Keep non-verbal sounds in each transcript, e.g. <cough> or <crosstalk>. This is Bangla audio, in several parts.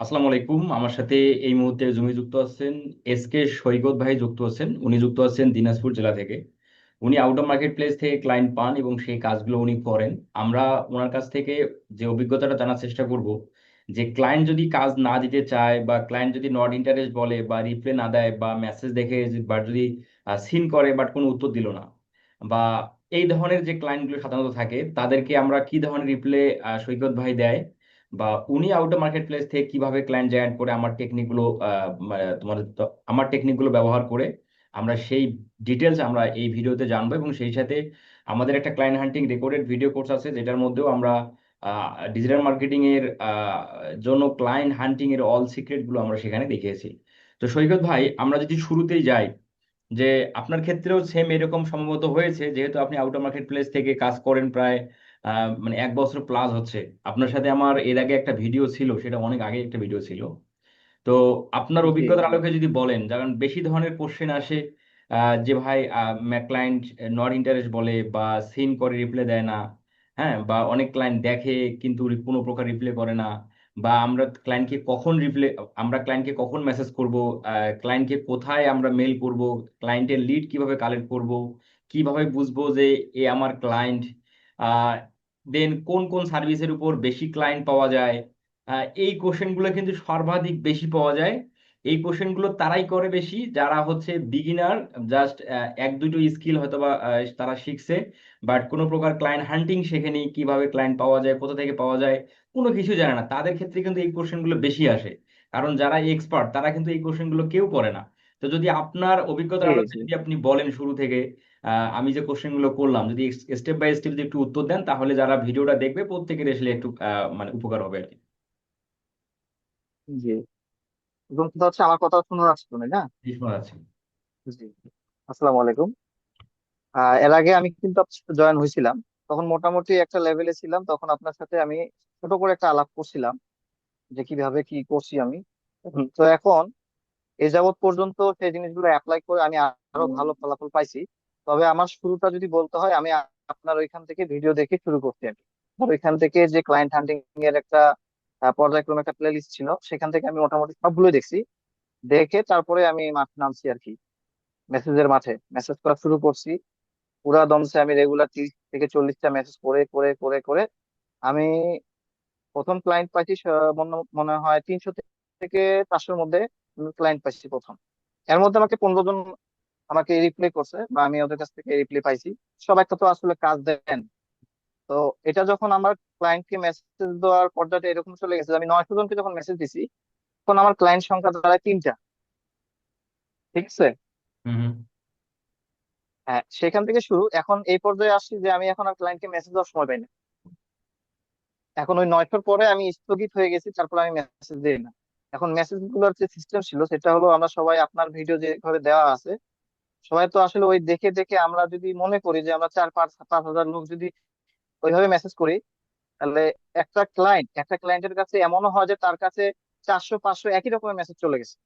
আসসালামু আলাইকুম। আমার সাথে এই মুহূর্তে জুমি যুক্ত আছেন এস কে সৈকত ভাই যুক্ত আছেন। উনি যুক্ত আছেন দিনাজপুর জেলা থেকে। উনি আউট অফ মার্কেট প্লেস থেকে ক্লায়েন্ট পান এবং সেই কাজগুলো উনি করেন। আমরা ওনার কাছ থেকে যে অভিজ্ঞতাটা জানার চেষ্টা করব, যে ক্লায়েন্ট যদি কাজ না দিতে চায় বা ক্লায়েন্ট যদি নট ইন্টারেস্ট বলে বা রিপ্লাই না দেয় বা মেসেজ দেখে বা যদি সিন করে বাট কোনো উত্তর দিল না, বা এই ধরনের যে ক্লায়েন্টগুলো সাধারণত থাকে, তাদেরকে আমরা কি ধরনের রিপ্লে সৈকত ভাই দেয় বা উনি আউট মার্কেট প্লেস থেকে কীভাবে ক্লায়েন্ট জেনারেট করে আমার টেকনিকগুলো তোমার আমার টেকনিকগুলো ব্যবহার করে আমরা সেই ডিটেলস আমরা এই ভিডিওতে জানব এবং সেই সাথে আমাদের একটা client hunting recorded video course আছে যেটার মধ্যেও আমরা ডিজিটাল মার্কেটিং এর জন্য ক্লায়েন্ট হান্টিং এর অল সিক্রেটগুলো আমরা সেখানে দেখিয়েছি। তো সৈকত ভাই, আমরা যদি শুরুতেই যাই যে আপনার ক্ষেত্রেও সেম এরকম সম্ভবত হয়েছে, যেহেতু আপনি আউট অফ মার্কেট প্লেস থেকে কাজ করেন প্রায় মানে এক বছর প্লাস হচ্ছে। আপনার সাথে আমার এর আগে একটা ভিডিও ছিল সেটা অনেক আগে একটা ভিডিও ছিল। তো আপনার অভিজ্ঞতার আলোকে যদি বলেন কারণ বেশি ধরনের কোশ্চেন আসে যে ভাই ক্লায়েন্ট নট ইন্টারেস্ট বলে বা সিন করে রিপ্লাই দেয় না হ্যাঁ বা অনেক ক্লায়েন্ট দেখে কিন্তু কোনো প্রকার রিপ্লাই করে না বা আমরা ক্লায়েন্টকে কখন রিপ্লে আমরা ক্লায়েন্টকে কখন মেসেজ করব ক্লায়েন্টকে কোথায় আমরা মেল করব ক্লায়েন্টের লিড কীভাবে কালেক্ট করব কীভাবে বুঝব যে এ আমার ক্লায়েন্ট দেন কোন কোন সার্ভিসের উপর বেশি ক্লায়েন্ট পাওয়া যায়? এই কোশ্চেনগুলো কিন্তু সর্বাধিক বেশি পাওয়া যায়। এই কোশ্চেনগুলো তারাই করে বেশি। যারা হচ্ছে বিগিনার জাস্ট এক দুটো স্কিল হয়তো বা তারা শিখছে। বাট কোনো প্রকার ক্লায়েন্ট হান্টিং শেখেনি কীভাবে ক্লায়েন্ট পাওয়া যায় কোথা থেকে পাওয়া যায় কোনো কিছু জানে না। তাদের ক্ষেত্রে কিন্তু এই কোশ্চেনগুলো বেশি আসে। কারণ যারা এক্সপার্ট তারা কিন্তু এই কোশ্চেনগুলো কেউ করে না। তো যদি আপনার অভিজ্ঞতা যদি আপনি বলেন শুরু থেকে আমি যে কোশ্চেনগুলো করলাম যদি স্টেপ বাই স্টেপ যদি একটু উত্তর দেন তাহলে যারা ভিডিওটা দেখবে প্রত্যেকের আসলে একটু মানে উপকার হবে আর কি। জি। এবং কথা হচ্ছে আমার কথা শোনা যাচ্ছে তো না? শোনা যাচ্ছে জি। আসসালামু আলাইকুম। এর আগে আমি কিন্তু জয়েন হয়েছিলাম। তখন মোটামুটি একটা লেভেলে ছিলাম। তখন আপনার সাথে আমি ছোট করে একটা আলাপ করছিলাম যে কীভাবে কি করছি আমি। তো এখন এ যাবৎ পর্যন্ত সেই জিনিসগুলো অ্যাপ্লাই করে আমি আরও ভালো ফলাফল পাইছি। তবে আমার শুরুটা যদি বলতে হয়, আমি আপনার ওইখান থেকে ভিডিও দেখে শুরু করছি আর ওইখান থেকে যে ক্লায়েন্ট হান্টিং এর একটা পর্যায়ক্রমে একটা প্লে লিস্ট ছিল, সেখান থেকে আমি মোটামুটি সবগুলোই দেখছি। দেখে তারপরে আমি মাঠে নামছি আর কি। মেসেজের মাঠে। মেসেজ করা শুরু করছি। পুরা দমসে আমি রেগুলার তিরিশ থেকে চল্লিশটা মেসেজ করে করে করে করে। আমি প্রথম ক্লায়েন্ট পাইছি মনে হয় তিনশো থেকে চারশোর মধ্যে ক্লায়েন্ট পাইছি প্রথম। এর মধ্যে আমাকে পনেরো জন আমাকে রিপ্লাই করছে বা আমি ওদের কাছ থেকে রিপ্লাই পাইছি। সবাই তো আসলে কাজ দেন। তো এটা যখন আমার ক্লায়েন্টকে মেসেজ দেওয়ার পর্যায়ে এরকম চলে গেছে আমি নয়শো জনকে যখন মেসেজ দিছি তখন আমার ক্লায়েন্ট সংখ্যা দাঁড়ায় তিনটা। ঠিক আছে? হ্যাঁ সেখান থেকে শুরু। এখন এই পর্যায়ে আসছি যে আমি এখন আর ক্লায়েন্টকে মেসেজ দেওয়ার সময় পাই না। এখন ওই নয়শোর পরে আমি স্থগিত হয়ে গেছি তারপর আমি মেসেজ দিই না। এখন মেসেজগুলোর যে সিস্টেম ছিল সেটা হলো আমরা সবাই আপনার ভিডিও যেভাবে দেওয়া আছে সবাই তো আসলে ওই দেখে দেখে আমরা যদি মনে করি যে আমরা চার পাঁচ পাঁচ হাজার লোক যদি ওইভাবে মেসেজ করি তাহলে একটা ক্লায়েন্ট একটা ক্লায়েন্টের কাছে এমনও হয় যে তার কাছে চারশো পাঁচশো একই রকমের মেসেজ চলে গেছে।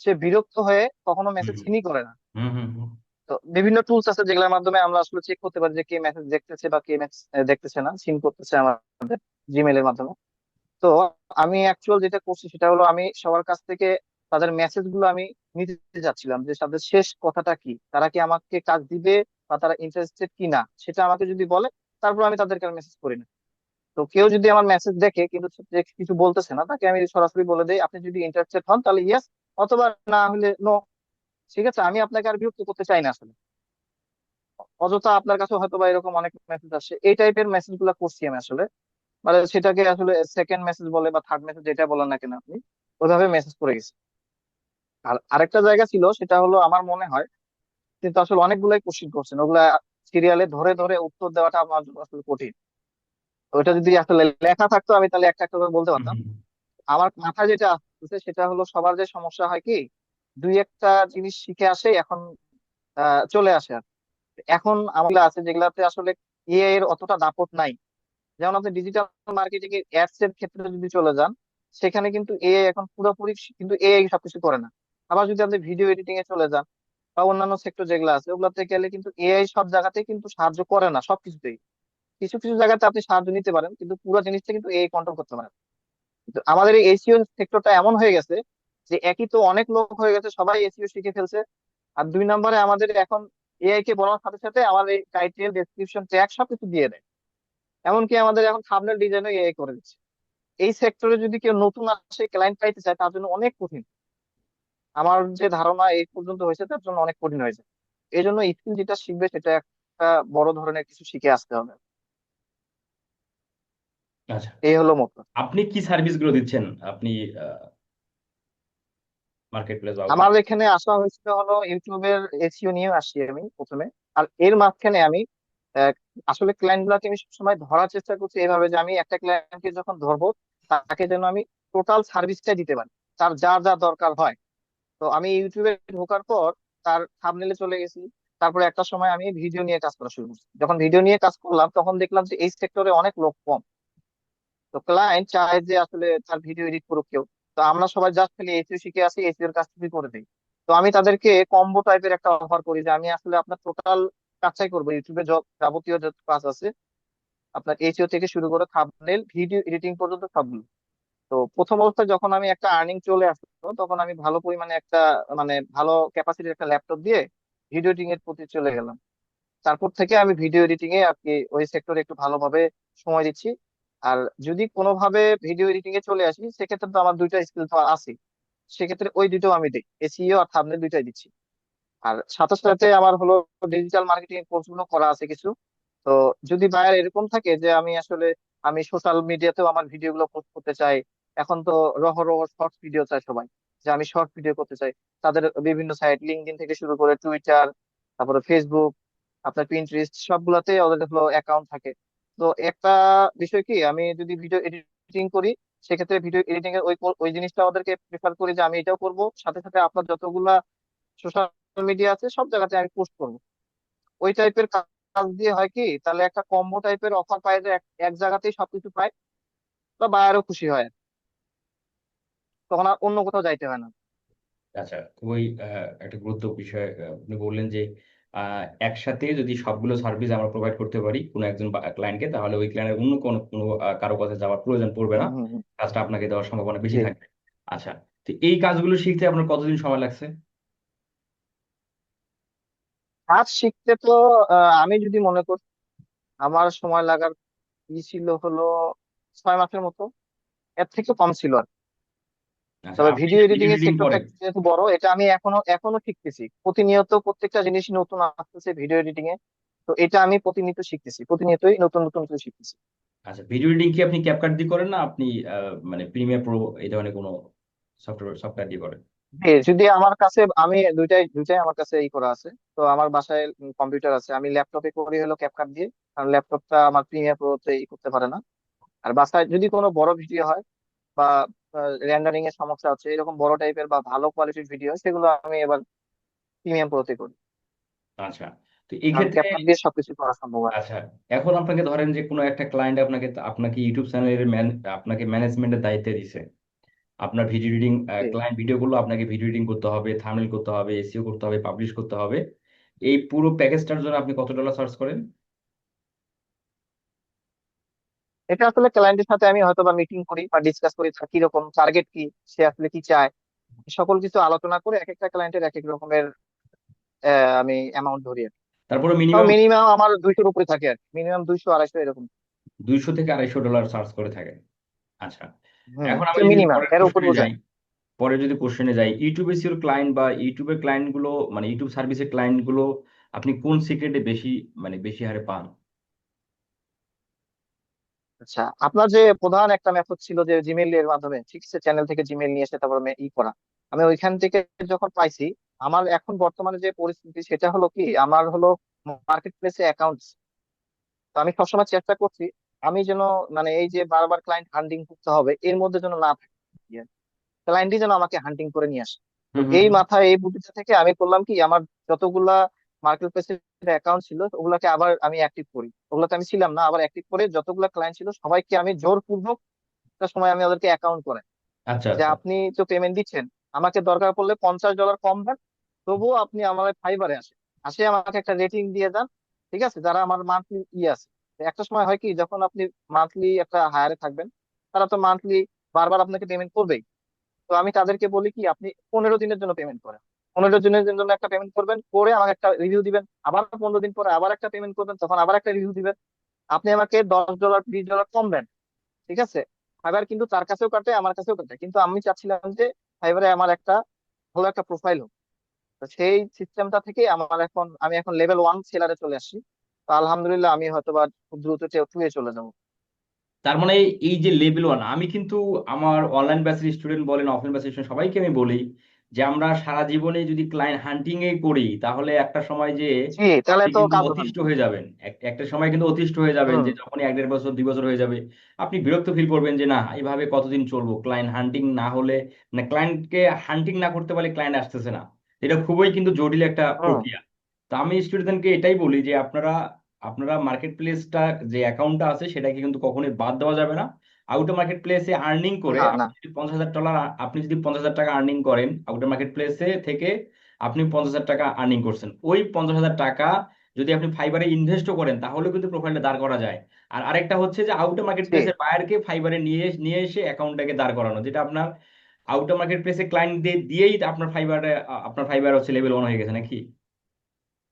সে বিরক্ত হয়ে কখনো মেসেজ সিনই করে না। তো বিভিন্ন টুলস আছে যেগুলোর মাধ্যমে আমরা আসলে চেক করতে পারি যে কে মেসেজ দেখতেছে বা কে মেসেজ দেখতেছে না সিন করতেছে আমাদের জিমেল এর মাধ্যমে। তো আমি অ্যাকচুয়াল যেটা করছি সেটা হলো আমি সবার কাছ থেকে তাদের মেসেজগুলো আমি নিতে চাচ্ছিলাম যে তাদের শেষ কথাটা কি? তারা কি আমাকে কাজ দিবে বা তারা ইন্টারেস্টেড কি না সেটা আমাকে যদি বলে, তারপর আমি তাদেরকে মেসেজ করি না। তো কেউ যদি আমার মেসেজ দেখে কিন্তু কিছু বলতেছে না, তাকে আমি সরাসরি বলে দেই, আপনি যদি ইন্টারেস্টেড হন, তাহলে ইয়েস অথবা না হলে নো ঠিক আছে? আমি আপনাকে আর বিরক্ত করতে চাই না আসলে। অযথা আপনার কাছে হয়তো বা এরকম অনেক মেসেজ আসছে এই টাইপের মেসেজগুলা করছি আমি আসলে। মানে সেটাকে আসলে সেকেন্ড মেসেজ বলে বা থার্ড মেসেজ যেটা বলেন না কেন আপনি, ওইভাবে মেসেজ করে গেছি। আর আরেকটা জায়গা ছিল সেটা হলো আমার মনে হয় কিন্তু আসলে অনেকগুলাই কোশ্চিন করছেন। ওগুলা সিরিয়ালে ধরে ধরে উত্তর দেওয়াটা আমার আসলে কঠিন। ওইটা যদি আসলে লেখা থাকতো আমি তাহলে একটা একটা করে বলতে পারতাম। আমার মাথায় যেটা আসতেছে সেটা হলো সবার যে সমস্যা হয় কি দুই একটা জিনিস শিখে আসে এখন চলে আসে আর এখন আমার আছে যেগুলাতে আসলে এআই এর অতটা দাপট নাই। যেমন আপনি ডিজিটাল মার্কেটিং এর অ্যাডস এর ক্ষেত্রে যদি চলে যান সেখানে কিন্তু এআই এখন পুরোপুরি কিন্তু এআই সবকিছু করে না। আবার যদি আপনি ভিডিও এডিটিং এ চলে যান বা অন্যান্য সেক্টর যেগুলো আছে, ওগুলোতে গেলে কিন্তু এআই সব জায়গাতে কিন্তু সাহায্য করে না, সবকিছুতেই। কিছু কিছু জায়গাতে আপনি সাহায্য নিতে পারেন, কিন্তু পুরো জিনিসটা কিন্তু এআই কন্ট্রোল করতে পারে কিন্তু আমাদের এই এসিও সেক্টরটা এমন হয়ে গেছে যে একই তো অনেক লোক হয়ে গেছে, সবাই এসিও শিখে ফেলছে। আর দুই নম্বরে আমাদের এখন এআই কে বলার সাথে সাথে আমাদের এই টাইটেল ডেসক্রিপশন ট্যাগ সবকিছু দিয়ে দেয়। এমনকি আমাদের এখন থাম্বনেল ডিজাইনও এআই করে দিচ্ছে। এই সেক্টরে যদি কেউ নতুন আসে ক্লায়েন্ট পাইতে চায়, তার জন্য অনেক কঠিন। আমার যে ধারণা এই পর্যন্ত হয়েছে তার জন্য অনেক কঠিন হয়েছে। এই জন্য স্কিল যেটা শিখবে সেটা একটা বড় ধরনের কিছু শিখে আসতে হবে। আচ্ছা। এই হলো কথা। আপনি কি সার্ভিসগুলো দিচ্ছেন? আপনি মার্কেট প্লেস আমার এখানে আসা হয়েছিল হলো ইউটিউবের এসইও নিয়ে আসি আমি প্রথমে। আর এর মাঝখানে আমি আসলে ক্লায়েন্ট গুলাকে আমি সবসময় ধরার চেষ্টা করছি এভাবে যে আমি একটা ক্লায়েন্টকে যখন ধরবো তাকে যেন আমি টোটাল সার্ভিসটা দিতে পারি। তার যা যা দরকার হয়। তো আমি ইউটিউবে ঢোকার পর তার থাম্বনেলে চলে গেছি। তারপরে একটা সময় আমি ভিডিও নিয়ে কাজ করা শুরু করছি। যখন ভিডিও নিয়ে কাজ করলাম, তখন দেখলাম যে এই সেক্টরে অনেক লোক কম। তো ক্লায়েন্ট চায় যে আসলে তার ভিডিও এডিট করুক কেউ। তো আমরা সবাই জাস্ট খালি এসিও শিখে আসি এসিওর কাজ থেকে করে দিই। তো আমি তাদেরকে কম্বো টাইপের একটা অফার করি যে আমি আসলে আপনার টোটাল কাজটাই করব। ইউটিউবে যাবতীয় যত কাজ আছে, আপনার এসিও থেকে শুরু করে থাম্বনেল ভিডিও এডিটিং পর্যন্ত সবগুলো। তো প্রথম অবস্থায় যখন আমি একটা আর্নিং চলে আসতো তখন আমি ভালো পরিমাণে একটা মানে ভালো ক্যাপাসিটির একটা ল্যাপটপ দিয়ে ভিডিও এডিটিং এর প্রতি চলে গেলাম। তারপর থেকে আমি ভিডিও এডিটিং এ আর কি ওই সেক্টরে একটু ভালোভাবে সময় দিচ্ছি। আর যদি কোনোভাবে ভিডিও এডিটিং এ চলে আসি, সেক্ষেত্রে তো আমার দুইটা স্কিল তো আছে। সেক্ষেত্রে ওই দুটো আমি দিই এসইও আর থাম্বনেল দুইটাই দিচ্ছি। আর সাথে সাথে আমার হলো ডিজিটাল মার্কেটিং এর কোর্সগুলো করা আছে কিছু। তো যদি বায়ার এরকম থাকে যে আমি আসলে, আমি সোশ্যাল মিডিয়াতেও আমার ভিডিও গুলো পোস্ট করতে চাই এখন তো রহ রহ শর্ট ভিডিও চায় সবাই, যে আমি শর্ট ভিডিও করতে চাই। তাদের বিভিন্ন সাইট লিঙ্কডইন থেকে শুরু করে টুইটার তারপরে ফেসবুক আপনার পিন্টারেস্ট সবগুলাতে ওদের হলো অ্যাকাউন্ট থাকে। তো একটা বিষয় কি, আমি যদি ভিডিও এডিটিং করি, সেক্ষেত্রে ভিডিও এডিটিং এর ওই ওই জিনিসটা ওদেরকে প্রেফার করি যে আমি এটাও করব, সাথে সাথে আপনার যতগুলা সোশ্যাল মিডিয়া আছে, সব জায়গাতে আমি পোস্ট করব। ওই টাইপের কাজ দিয়ে হয় কি, তাহলে একটা কম্বো টাইপের অফার পায় যে এক এক জায়গাতেই সবকিছু পায়, বা বায়ারও খুশি হয়। তখন আর অন্য কোথাও যাইতে হয় না। আচ্ছা খুবই একটা গুরুত্ব বিষয় আপনি বললেন যে আহ, একসাথে যদি সবগুলো সার্ভিস আমরা প্রোভাইড করতে পারি কোনো একজন ক্লায়েন্টকে তাহলে ওই ক্লায়েন্টের অন্য কোনো কোনো কারও কাছে যাওয়ার প্রয়োজন পড়বে না। কাজটা আপনাকে দেওয়ার সম্ভাবনা বেশি জি। থাকবে। আচ্ছা তো এই কাজগুলো শিখতে আপনার কতদিন সময় লাগছে? কাজ শিখতে তো আহ, আমি যদি মনে করি আমার সময় লাগার ই ছিল হলো ছয় মাসের মতো। এর থেকে কম ছিল আর কি। আচ্ছা তবে ভিডিও এডিটিং এর সেক্টরটা যেহেতু বড় এটা আমি এখনও এখনও শিখতেছি। প্রতিনিয়ত প্রত্যেকটা জিনিস নতুন আসতেছে ভিডিও এডিটিং এ তো এটা আমি প্রতিনিয়ত শিখতেছি প্রতিনিয়তই নতুন নতুন কিছু শিখতেছি। আচ্ছা ভিডিও এডিটিং কি আপনি ক্যাপকাট দিয়ে করেন না আপনি মানে প্রিমিয়ার প্রো এই ধরনের কোনো সফটওয়্যার সফটওয়্যার দিয়ে করেন? যদি আমার কাছে আমি দুইটাই দুইটাই আমার কাছে ই করা আছে। তো আমার বাসায় কম্পিউটার আছে। আমি ল্যাপটপে করি হলো ক্যাপকাট দিয়ে কারণ ল্যাপটপটা আমার প্রিমিয়ার প্রোতে ই করতে পারে না। আর বাসায় যদি কোনো বড় ভিডিও হয় বা রেন্ডারিং এর সমস্যা আছে এরকম বড় টাইপের বা ভালো কোয়ালিটির ভিডিও সেগুলো আমি এবার প্রিমিয়াম প্রোতে করি। আচ্ছা তো এই ক্ষেত্রে ক্যাপকাট দিয়ে সবকিছু করা সম্ভব আচ্ছা এখন আপনাকে ধরেন যে কোনো একটা ক্লায়েন্ট আপনাকে আপনাকে ইউটিউব চ্যানেলের আপনাকে ম্যানেজমেন্টের দায়িত্ব দিছে। আপনার ভিডিও এডিটিং। ক্লায়েন্ট ভিডিওগুলো আপনাকে ভিডিও এডিটিং করতে হবে থাম্বনেল করতে হবে এসইও করতে হবে পাবলিশ করতে হবে। এই পুরো প্যাকেজটার জন্য আপনি কত ডলার চার্জ করেন? এটা আসলে ক্লায়েন্টের সাথে আমি হয়তো বা মিটিং করি বা ডিসকাস করি তার কি রকম টার্গেট কি সে আসলে কি চায়। সকল কিছু আলোচনা করে এক একটা ক্লায়েন্টের এক এক রকমের আমি অ্যামাউন্ট ধরি। তারপরে মিনিমাম মিনিমাম আমার দুইশোর উপরে থাকে আর মিনিমাম দুইশো আড়াইশো এরকম। দুইশো থেকে আড়াইশো ডলার চার্জ করে থাকে। আচ্ছা। এখন আমি মিনিমাম এর উপর যাই পরে যদি কোশ্চেনে যাই ইউটিউব এসিওর ক্লায়েন্ট বা ইউটিউবের ক্লায়েন্টগুলো মানে ইউটিউব সার্ভিসের ক্লায়েন্টগুলো আপনি কোন সিক্রেটে বেশি মানে বেশি হারে পান? আচ্ছা আপনার যে প্রধান একটা মেথড ছিল যে জিমেইল এর মাধ্যমে ঠিক আছে চ্যানেল থেকে জিমেইল নিয়ে এসে তারপর ই করা। আমি ওইখান থেকে যখন পাইছি আমার এখন বর্তমানে যে পরিস্থিতি সেটা হলো কি আমার হলো মার্কেট প্লেসে অ্যাকাউন্ট তো আমি সবসময় চেষ্টা করছি আমি যেন মানে এই যে বারবার ক্লায়েন্ট হান্টিং করতে হবে এর মধ্যে যেন না থাকি। ক্লায়েন্টই যেন আমাকে হান্টিং করে নিয়ে আসে। এই মাথায় এই বুদ্ধিটা থেকে আমি করলাম কি আমার যতগুলা মার্কেট প্লেসের অ্যাকাউন্ট ছিল ওগুলাকে আবার আমি অ্যাক্টিভ করি। ওগুলাতে আমি ছিলাম না আবার অ্যাক্টিভ করে যতগুলো ক্লায়েন্ট ছিল সবাইকে আমি জোরপূর্বক একটা সময় আমি ওদেরকে অ্যাকাউন্ট করে। আচ্ছা যে আচ্ছা। আপনি তো পেমেন্ট দিচ্ছেন আমাকে দরকার পড়লে পঞ্চাশ ডলার কম দেন তবুও আপনি আমার ফাইবারে আসেন। আসে আমাকে একটা রেটিং দিয়ে দেন ঠিক আছে? যারা আমার মান্থলি ই আছে। একটা সময় হয় কি যখন আপনি মান্থলি একটা হায়ারে থাকবেন তারা তো মান্থলি বারবার আপনাকে পেমেন্ট করবেই। তো আমি তাদেরকে বলি কি আপনি পনেরো দিনের জন্য পেমেন্ট করেন। পনেরো দিনের জন্য একটা পেমেন্ট করবেন, করে আমাকে একটা রিভিউ দিবেন। আবার পনেরো দিন পরে আবার একটা পেমেন্ট করবেন, তখন আবার একটা রিভিউ দিবেন। আপনি আমাকে দশ ডলার বিশ ডলার কম দেন, ঠিক আছে? ফাইবার কিন্তু তার কাছেও কাটে, আমার কাছেও কাটে। কিন্তু আমি চাচ্ছিলাম যে ফাইবারে আমার একটা ভালো একটা প্রোফাইল হোক। তো সেই সিস্টেমটা থেকে আমার এখন, আমি এখন লেভেল ওয়ান সেলারে চলে আসছি। তো আলহামদুলিল্লাহ আমি হয়তো বা খুব দ্রুত টুয়ে চলে যাব। তার মানে এই যে লেভেল ওয়ান আমি কিন্তু আমার অনলাইন ব্যাচের স্টুডেন্ট বলেন অফলাইন ব্যাচের সবাইকে আমি বলি যে আমরা সারা জীবনে যদি ক্লায়েন্ট হান্টিং এ করি তাহলে একটা সময় যে তাহলে তো না। অতিষ্ঠ হয়ে যাবেন। একটা সময় কিন্তু অতিষ্ঠ হয়ে যাবেন যে যখনই এক দেড় বছর দুই বছর হয়ে যাবে। আপনি বিরক্ত ফিল করবেন যে না এইভাবে কতদিন চলবো? ক্লায়েন্ট হান্টিং না হলে মানে ক্লায়েন্টকে হান্টিং না করতে পারলে ক্লায়েন্ট আসতেছে না। এটা খুবই কিন্তু জটিল একটা প্রক্রিয়া। তো আমি স্টুডেন্টকে এটাই বলি যে আপনারা আপনারা মার্কেট প্লেসটা যে অ্যাকাউন্টটা আছে সেটাকে কিন্তু কখনোই বাদ দেওয়া যাবে না। আউটার মার্কেট প্লেসে আর্নিং করে না না। আপনি যদি পঞ্চাশ হাজার ডলার আপনি যদি পঞ্চাশ হাজার টাকা আর্নিং করেন আউটার মার্কেট প্লেসে থেকে আপনি পঞ্চাশ হাজার টাকা আর্নিং করছেন। ওই পঞ্চাশ হাজার টাকা যদি আপনি ফাইবারে ইনভেস্টও করেন তাহলে কিন্তু প্রোফাইলটা দাঁড় করা যায়। আর আরেকটা হচ্ছে যে আউটার মার্কেট প্লেসের বায়ারকে ফাইবারে নিয়ে নিয়ে এসে অ্যাকাউন্টটাকে দাঁড় করানো যেটা আপনার আউটার মার্কেট প্লেসে ক্লায়েন্ট দিয়ে দিয়েই আপনার ফাইবারে আপনার ফাইবার হচ্ছে লেভেল ওয়ান হয়ে গেছে নাকি?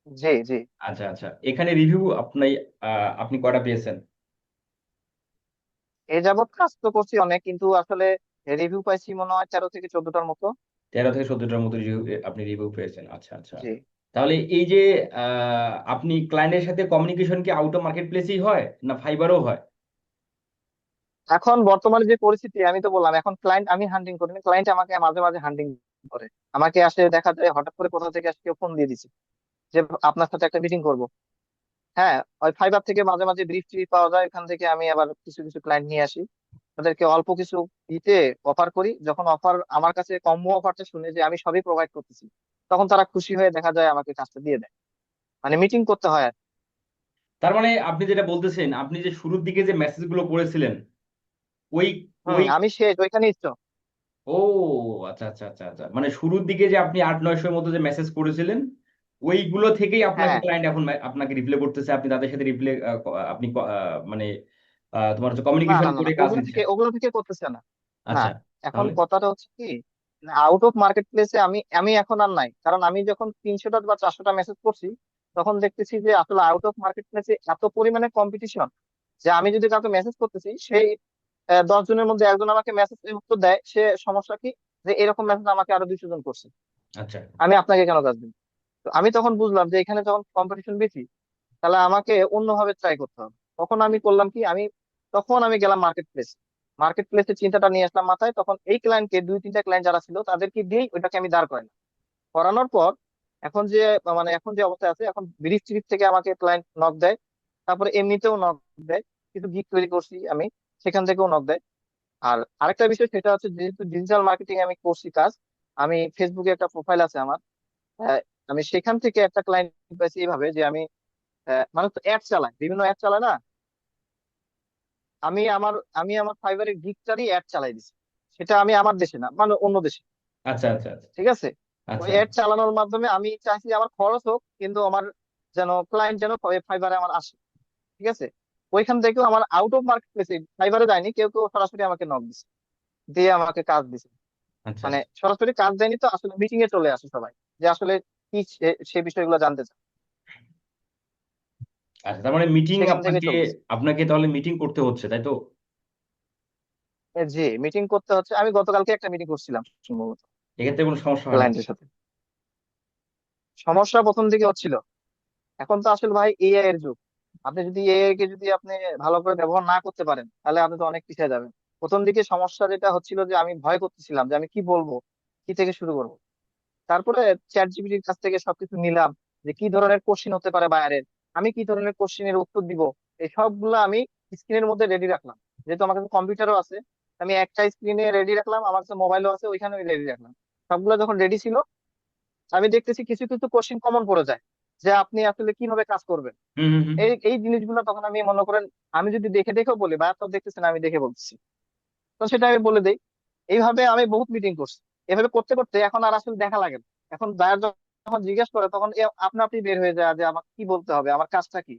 জি জি। আচ্ছা আচ্ছা। এখানে রিভিউ আপনি আহ, আপনি কয়টা পেয়েছেন? এ যাবৎ কাজ তো করছি অনেক কিন্তু আসলে রিভিউ পাইছি মনে হয় তেরো থেকে চোদ্দটার মতো। তেরো থেকে চোদ্দটার মতো রিভিউ আপনি রিভিউ পেয়েছেন। আচ্ছা আচ্ছা। জি। তাহলে এই যে আপনি ক্লায়েন্টের সাথে কমিউনিকেশন কি আউট অফ মার্কেট প্লেসেই হয় না ফাইবারও হয়? এখন বর্তমানে যে পরিস্থিতি আমি তো বললাম এখন ক্লায়েন্ট আমি হান্টিং করি না ক্লায়েন্ট আমাকে মাঝে মাঝে হান্টিং করে। আমাকে আসে দেখা যায় হঠাৎ করে কোথা থেকে আসে কেউ ফোন দিয়ে দিচ্ছে যে আপনার সাথে একটা মিটিং করব। হ্যাঁ ওই ফাইবার থেকে মাঝে মাঝে ব্রিফ টিপ পাওয়া যায় এখান থেকে আমি আবার কিছু কিছু ক্লায়েন্ট নিয়ে আসি। তাদেরকে অল্প কিছু দিতে অফার করি। যখন অফার আমার কাছে কম্বো অফারটা শুনে যে আমি সবই প্রোভাইড করতেছি তখন তারা খুশি হয়ে দেখা যায় আমাকে কাজটা দিয়ে দেয়। মানে মিটিং করতে হয় আর তার মানে আপনি যেটা বলতেছেন আপনি যে শুরুর দিকে যে মেসেজগুলো করেছিলেন ওই ওই আমি শেষ ওইখানেই স্টপ ও আচ্ছা আচ্ছা আচ্ছা আচ্ছা। মানে শুরুর দিকে যে আপনি আট নয়শোর মতো যে মেসেজ করেছিলেন ওইগুলো থেকেই আপনাকে হ্যাঁ। ক্লায়েন্ট এখন আপনাকে রিপ্লাই করতেছে আপনি তাদের সাথে রিপ্লাই আপনি মানে তোমার হচ্ছে কমিউনিকেশন করে কাজ ওগুলো থেকে ওগুলো থেকে করতেছে না। না আচ্ছা এখন কথাটা হচ্ছে কি আউট অফ মার্কেট প্লেসে আমি আমি এখন আর নাই। কারণ আমি যখন তিনশোটা বা চারশোটা মেসেজ করছি তখন দেখতেছি যে আসলে আউট অফ মার্কেট প্লেসে এত পরিমাণে কম্পিটিশন যে আমি যদি কাউকে মেসেজ করতেছি সেই দশ জনের মধ্যে একজন আমাকে মেসেজ উত্তর দেয় সে সমস্যা কি? যে এরকম মেসেজ আমাকে আরও দুইশো জন করছে। আচ্ছা। আমি আপনাকে কেন কাজ দিব? তো আমি তখন বুঝলাম যে এখানে যখন কম্পিটিশন বেশি, তাহলে আমাকে অন্যভাবে ট্রাই করতে হবে। তখন আমি করলাম কি, আমি তখন আমি গেলাম মার্কেট প্লেস মার্কেট প্লেসের চিন্তাটা নিয়ে আসলাম মাথায়, তখন এই ক্লায়েন্টকে দুই, তিনটা ক্লায়েন্ট যারা ছিল, তাদেরকে দিয়েই ওইটাকে আমি দাঁড় করাইলাম করানোর পর এখন যে মানে এখন যে অবস্থায় আছে, এখন ব্রিফ ট্রিপ থেকে আমাকে ক্লায়েন্ট নক দেয়, তারপরে এমনিতেও নক দেয় কিছু গিগ তৈরি করছি আমি, সেখান থেকেও নক দেয়। আর আরেকটা বিষয় সেটা হচ্ছে, যেহেতু ডিজিটাল মার্কেটিং আমি করছি কাজ, আমি ফেসবুকে একটা প্রোফাইল আছে আমার আমি সেখান থেকে একটা ক্লায়েন্ট পাইছি এইভাবে যে আমি মানুষ তো অ্যাড চালায় বিভিন্ন অ্যাড চালায় না? আমি আমার আমি আমার ফাইবারের গিগটারই অ্যাড চালাই দিছি। সেটা আমি আমার দেশে না মানে অন্য দেশে। আচ্ছা আচ্ছা আচ্ছা। ঠিক আছে? ওই আচ্ছা অ্যাড চালানোর মাধ্যমে আমি চাইছি আমার খরচ হোক কিন্তু আমার যেন ক্লায়েন্ট যেন ফাইবারে আমার আসে। ঠিক আছে? ওইখান থেকেও আমার আউট অফ মার্কেট প্লেসে ফাইবারে যায়নি কেউ কেউ সরাসরি আমাকে নক দিছে দিয়ে আমাকে কাজ দিছে। আচ্ছা মানে সরাসরি কাজ দেয়নি তো আসলে মিটিং এ চলে আসে সবাই। যে আসলে কি সে- বিষয়গুলো জানতে চায় আচ্ছা তার মানে মিটিং আপনাকে আপনাকে তাহলে মিটিং করতে হচ্ছে তাই তো? জি মিটিং করতে হচ্ছে। আমি গতকালকে একটা মিটিং করছিলাম সম্ভবত। এক্ষেত্রে কোনো সমস্যা হয় ক্লায়েন্টের সাথে। সমস্যা প্রথম দিকে হচ্ছিল। এখন তো আসলে ভাই এআই এর যুগ। আপনি যদি এআই কে যদি আপনি ভালো করে ব্যবহার না করতে পারেন তাহলে আপনি তো অনেক পিছিয়ে যাবেন। প্রথম দিকে সমস্যা যেটা হচ্ছিল যে আমি ভয় করতেছিলাম যে আমি কি বলব কি থেকে শুরু করব? তারপরে চ্যাট জিপিটির কাছ থেকে সবকিছু নিলাম যে কি ধরনের কোশ্চিন হতে পারে বায়ারের আমি কি ধরনের কোশ্চিনের উত্তর দিব? এই সবগুলো আমি স্ক্রিনের মধ্যে রেডি রাখলাম। যেহেতু আমার কাছে কম্পিউটারও আছে আমি একটা স্ক্রিনে রেডি রাখলাম আমার কাছে মোবাইলও আছে ওইখানে রেডি রাখলাম। সবগুলো যখন রেডি ছিল আমি দেখতেছি কিছু কিছু কোশ্চিন কমন পড়ে যায় যে আপনি আসলে কীভাবে কাজ করবেন? এই এই জিনিসগুলো তখন আমি মনে করেন আমি যদি দেখে দেখেও বলি বা তো দেখতেছেন আমি দেখে বলছি তো সেটা আমি বলে দেই। এইভাবে আমি বহুত মিটিং করছি। এভাবে করতে করতে এখন আর আসলে দেখা লাগে না। এখন বায়ার যখন জিজ্ঞেস করে তখন আপনা আপনি বের হয়ে যায় যে আমার কি বলতে হবে আমার কাজটা কি?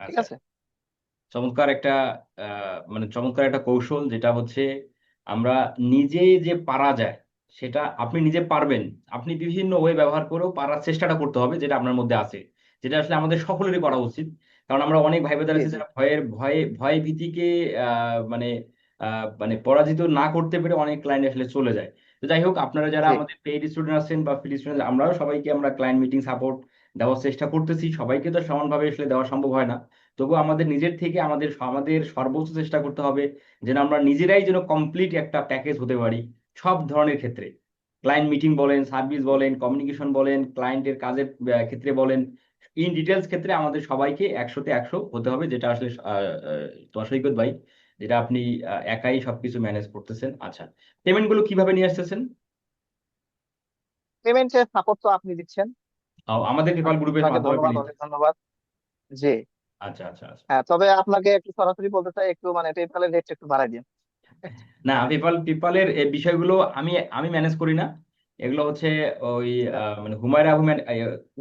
ঠিক আচ্ছা। আছে? চমৎকার একটা মানে চমৎকার একটা কৌশল যেটা হচ্ছে আমরা নিজে যে পারা যায় সেটা আপনি নিজে পারবেন। আপনি বিভিন্ন ওয়ে ব্যবহার করেও পারার চেষ্টাটা করতে হবে যেটা আপনার মধ্যে আছে যেটা আসলে আমাদের সকলেরই করা উচিত। কারণ আমরা অনেক ভাই জি আছি যারা ভয়ের ভয়ে ভয় ভীতিকে আহ মানে মানে পরাজিত না করতে পেরে অনেক ক্লায়েন্ট আসলে চলে যায়। তো যাই হোক আপনারা যারা আমাদের পেইড স্টুডেন্ট আছেন বা ফ্রি স্টুডেন্ট আমরাও সবাইকে আমরা ক্লায়েন্ট মিটিং সাপোর্ট দেওয়ার চেষ্টা করতেছি। সবাইকে তো সমানভাবে আসলে দেওয়া সম্ভব হয় না। তবু আমাদের নিজের থেকে আমাদের আমাদের সর্বোচ্চ চেষ্টা করতে হবে যেন আমরা নিজেরাই যেন কমপ্লিট একটা প্যাকেজ হতে পারি সব ধরনের ক্ষেত্রে। ক্লায়েন্ট মিটিং বলেন সার্ভিস বলেন কমিউনিকেশন বলেন ক্লায়েন্টের কাজের ক্ষেত্রে বলেন ইন ডিটেলস ক্ষেত্রে আমাদের সবাইকে একশোতে একশো হতে হবে যেটা আসলে তোমার সৈকত ভাই। যেটা আপনি একাই সবকিছু ম্যানেজ করতেছেন। আচ্ছা পেমেন্টগুলো কীভাবে নিয়ে আসতেছেন? পেমেন্টের সাপোর্ট তো আপনি দিচ্ছেন। আমাদের গ্রুপের মাধ্যমে ধন্যবাদ ধন্যবাদ। জি। আচ্ছা আচ্ছা আচ্ছা। হ্যাঁ তবে আপনাকে একটু সরাসরি বলতে চাই একটু মানে রেটটা একটু বাড়াই দিন। না পেপাল পেপালের এই বিষয়গুলো আমি আমি ম্যানেজ করি না। এগুলো হচ্ছে ওই মানে হুমায়রা আহমেদ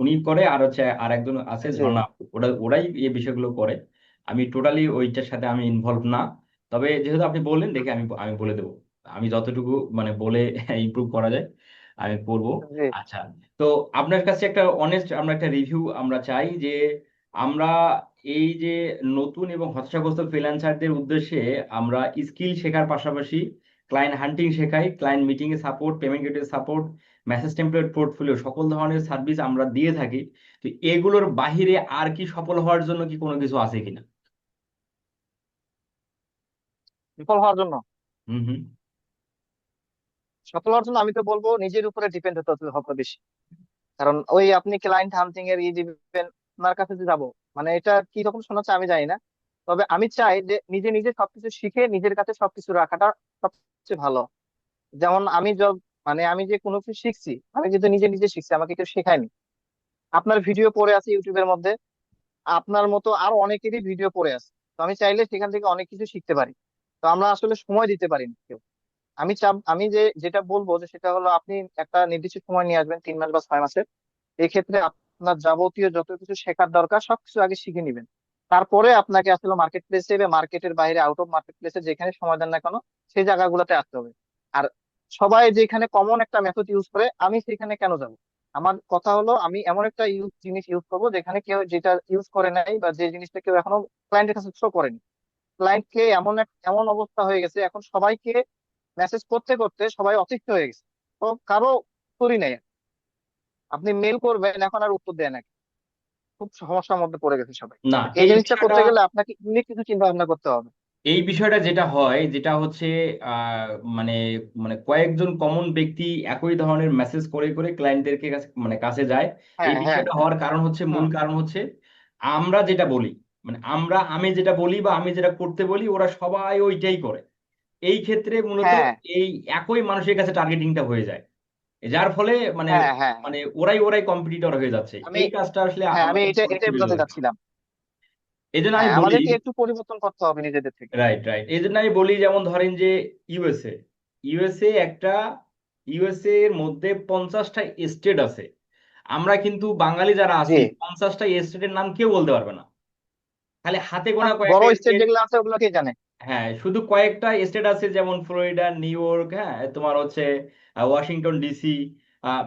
উনি করে আর হচ্ছে আর একজন আছে ঝর্ণা ওরা ওরাই এই বিষয়গুলো করে। আমি টোটালি ওইটার সাথে আমি ইনভলভ না। তবে যেহেতু আপনি বললেন দেখে আমি আমি বলে দেবো। আমি যতটুকু মানে বলে <laughs> ইমপ্রুভ করা যায় আমি করব। জি। আচ্ছা তো আপনার কাছে একটা অনেস্ট আমরা একটা রিভিউ আমরা চাই যে আমরা এই যে নতুন এবং হতাশাগ্রস্ত ফ্রিল্যান্সারদের উদ্দেশ্যে আমরা স্কিল শেখার পাশাপাশি ক্লায়েন্ট হান্টিং শেখাই ক্লায়েন্ট মিটিং এ support payment gateway support message template portfolio সকল ধরনের সার্ভিস আমরা দিয়ে থাকি। তো এগুলোর বাহিরে আর কি সফল হওয়ার জন্য কি কোনো কিছু আছে কিনা? বিফল হওয়ার জন্য। হুম হুম। সফল হওয়ার জন্য আমি তো বলব নিজের উপরে ডিপেন্ড হতে হবে বেশি। কারণ ওই আপনি ক্লায়েন্ট হান্টিং এর ই দিবেন আপনার কাছে যে যাব মানে এটা কি রকম শোনাচ্ছে আমি জানি না। তবে আমি চাই যে নিজে নিজে সবকিছু শিখে নিজের কাছে সবকিছু রাখাটা সবচেয়ে ভালো। যেমন আমি যব মানে আমি যে কোনো কিছু শিখছি আমি কিন্তু নিজে নিজে শিখছি আমাকে কেউ শেখায়নি। আপনার ভিডিও পড়ে আছে ইউটিউবের মধ্যে আপনার মতো আরও অনেকেরই ভিডিও পড়ে আছে। তো আমি চাইলে সেখান থেকে অনেক কিছু শিখতে পারি। তো আমরা আসলে সময় দিতে পারি না কেউ। আমি চাপ, আমি যে, যেটা বলব যে সেটা হলো আপনি একটা নির্দিষ্ট সময় নিয়ে আসবেন, তিন মাস বা ছয় মাসের। এই ক্ষেত্রে আপনার যাবতীয় যত কিছু শেখার দরকার, সবকিছু আগে শিখে নিবেন। তারপরে আপনাকে আসলে মার্কেট প্লেসে বা মার্কেটের বাইরে আউট অফ মার্কেট প্লেসে যেখানে সময় দেন না কেন, সেই জায়গাগুলোতে আসতে হবে। আর সবাই যেখানে কমন একটা মেথড ইউজ করে, আমি সেখানে কেন যাব? আমার কথা হলো, আমি এমন একটা ইউজ জিনিস ইউজ করব যেখানে কেউ যেটা ইউজ করে নাই বা যে জিনিসটা কেউ এখনও ক্লায়েন্টের কাছে শো করেনি। ক্লায়েন্টকে এমন এমন অবস্থা হয়ে গেছে এখন সবাইকে মেসেজ করতে করতে সবাই অতিষ্ঠ হয়ে গেছে। তো কারও উত্তরই নেই। আপনি মেল করবেন এখন আর উত্তর দেয় না খুব সমস্যার মধ্যে পড়ে গেছে সবাই। না এই জিনিসটা করতে গেলে আপনাকে ইউনিক কিছু চিন্তা ভাবনা করতে হবে। এই বিষয়টা যেটা হয় যেটা হচ্ছে আহ, মানে মানে কয়েকজন কমন ব্যক্তি একই ধরনের মেসেজ করে করে ক্লায়েন্টদেরকে কাছে মানে কাছে যায়। এই হ্যাঁ হ্যাঁ। বিষয়টা হওয়ার কারণ হচ্ছে মূল কারণ হচ্ছে আমরা যেটা বলি মানে আমরা আমি যেটা বলি বা আমি যেটা করতে বলি ওরা সবাই ওইটাই করে। এই ক্ষেত্রে মূলত হ্যাঁ। এই একই মানুষের কাছে টার্গেটিংটা হয়ে যায়। যার ফলে মানে হ্যাঁ হ্যাঁ। মানে ওরাই ওরাই কম্পিটিটর হয়ে যাচ্ছে। আমি এই কাজটা আসলে হ্যাঁ আমি আমাদের এটা এটাই বোঝাতে ধরতে হবে চাচ্ছিলাম। এই জন্য আমি হ্যাঁ বলি আমাদেরকে একটু পরিবর্তন করতে হবে নিজেদের থেকে। রাইট রাইট এই জন্য আমি বলি যেমন ধরেন যে ইউএসএ ইউএসএ একটা ইউএসএ এর মধ্যে পঞ্চাশটা স্টেট আছে। আমরা কিন্তু বাঙালি যারা জি। আছি পঞ্চাশটা স্টেটের নাম কেউ বলতে পারবে না। খালি হাতে গোনা বড় স্টেট যেগুলো আছে ওগুলো কে জানে? হ্যাঁ শুধু কয়েকটা স্টেট আছে যেমন ফ্লোরিডা নিউ ইয়র্ক হ্যাঁ তোমার হচ্ছে ওয়াশিংটন ডিসি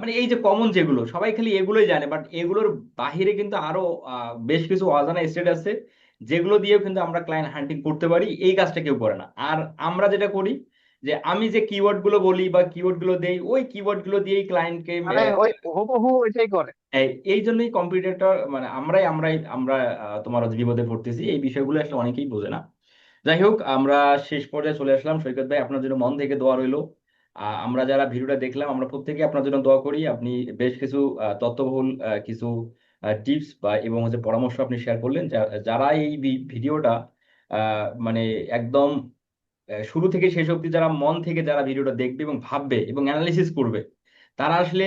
মানে এই যে কমন যেগুলো সবাই খালি এগুলোই জানে বাট এগুলোর বাহিরে কিন্তু আরও বেশ কিছু অজানা স্টেট আছে যেগুলো দিয়েও কিন্তু আমরা ক্লায়েন্ট হান্টিং করতে পারি এই কাজটা কেউ করে না। আর আমরা যেটা করি যে আমি যে কিওয়ার্ডগুলো বলি বা কিওয়ার্ডগুলো দেই ওই কিওয়ার্ডগুলো দিয়েই ক্লায়েন্টকে মানে ওই হুবহু ওইটাই করে। এই জন্যই কম্পিউটারটা মানে আমরাই আমরাই আমরা তোমার বিপদে পড়তেছি। এই বিষয়গুলো আসলে অনেকেই বোঝে না। যাই হোক আমরা শেষ পর্যায়ে চলে আসলাম। সৈকত ভাই আপনার জন্য মন থেকে দোয়া রইল। আহ, আমরা যারা ভিডিওটা দেখলাম আমরা প্রত্যেকে আপনার জন্য দোয়া করি। আপনি বেশ কিছু তথ্যবহুল আহ, কিছু টিপস বা এবং হচ্ছে পরামর্শ আপনি শেয়ার করলেন। যারা এই ভিডিওটা আহ, মানে একদম শুরু থেকে শেষ অব্দি যারা মন থেকে যারা ভিডিওটা দেখবে এবং ভাববে এবং অ্যানালিসিস করবে তারা আসলে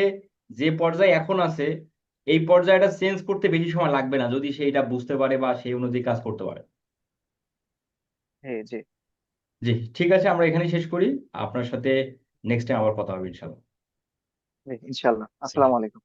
যে পর্যায়ে এখন আছে এই পর্যায়টা চেঞ্জ করতে বেশি সময় লাগবে না যদি সেইটা বুঝতে পারে বা সেই অনুযায়ী কাজ করতে পারে। জি জি। ঠিক আছে আমরা এখানে শেষ করি। আপনার সাথে নেক্সট টাইম আবার কথা হবে ইনশাল্লাহ ইনশাল্লাহ আসসালামু আলাইকুম।